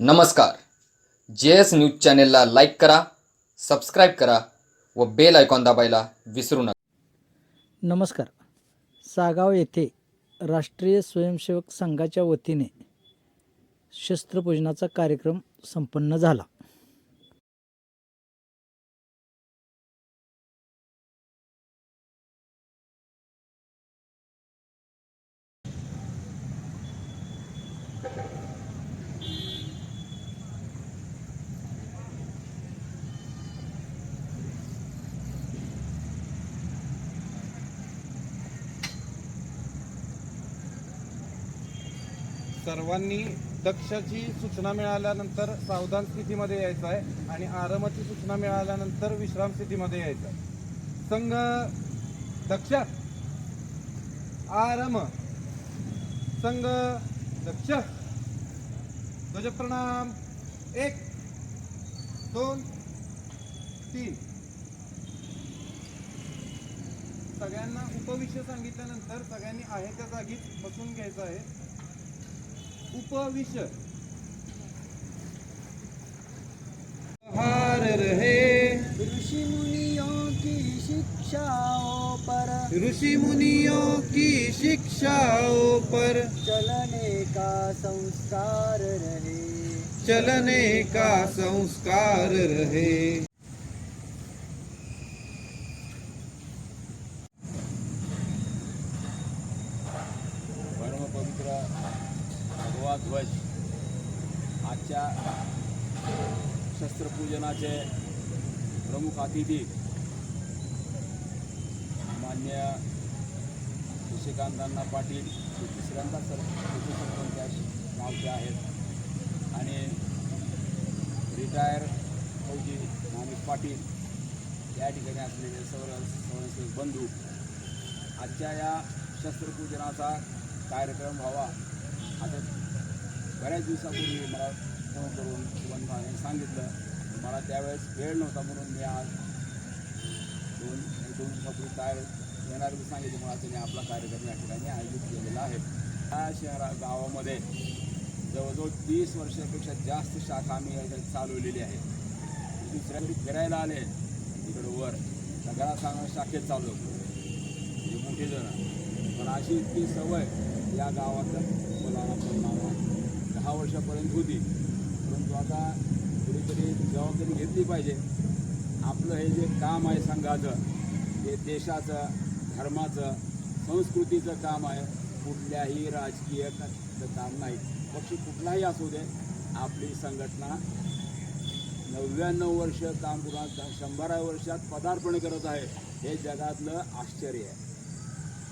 नमस्कार. J S news चॅनेलला like करा सबस्क्राईब करा व बेल आयकॉन दाबायला विसरू नका. नमस्कार. सागाव येथे राष्ट्रीय स्वयंसेवक संघाच्या वतीने शस्त्रपूजनाचा कार्यक्रम संपन्न झाला. सर्वांनी दक्षची सूचना मिळाल्यानंतर सावधान स्थितीमध्ये यायचं आहे आणि आरामाची सूचना मिळाल्यानंतर विश्राम स्थितीमध्ये यायचं आहे. संघ दक्ष आरम संघ दक्ष. ध्वजप्रणाम एक दोन तीन. सगळ्यांना उपविषय सांगितल्यानंतर सगळ्यांनी आहे त्या जागीच बसून घ्यायचं आहे. उपविष हार रहे। ऋषि मुनियों की शिक्षाओं पर। ऋषि मुनियों की शिक्षाओं पर। चलने का संस्कार रहे। चलने का संस्कार रहे। हा ध्वज. आजच्या शस्त्रपूजनाचे प्रमुख अतिथी मान्य शशिकांतांना पाटील हे तिसऱ्यांदा सर सरपंच नावचे आहेत. आणि रिटायर फौजी माणिक पाटील या ठिकाणी असलेले सर्व स्वयंसेवक बंधू आजच्या या शस्त्रपूजनाचा कार्यक्रम व्हावा. आता बऱ्याच दिवसापूर्वी मला फोन करून सुबंधाने सांगितलं. मला त्यावेळेस वेळ नव्हता म्हणून मी आज दोन दोन दिवसापूर्वी काय येणार मी सांगितलं. मला त्यांनी आपला कार्यक्रम या ठिकाणी आयोजित केलेला आहे. या शहरा गावामध्ये जवळजवळ तीस वर्षापेक्षा जास्त शाखा आम्ही याच्यात चालवलेली आहे. दुसऱ्याकडे फिरायला आले. इकडं वर सगळ्या सांगा शाखेत चालू होतो. म्हणजे मोठे जण. पण अशी इतकी सवय या गावात मुलांना परिणाम दहा वर्षापर्यंत होती. परंतु आता कुठेतरी जबाबदारी घेतली पाहिजे. आपलं हे जे काम आहे संघाचं हे देशाचं धर्माचं संस्कृतीचं काम आहे कुठल्याही राजकीय काम नाही. पक्ष कुठलाही असू दे आपली संघटना नव्याण्णव वर्ष काम करून शंभराव्या वर्षात पदार्पण करत आहे. हे जगातलं आश्चर्य आहे.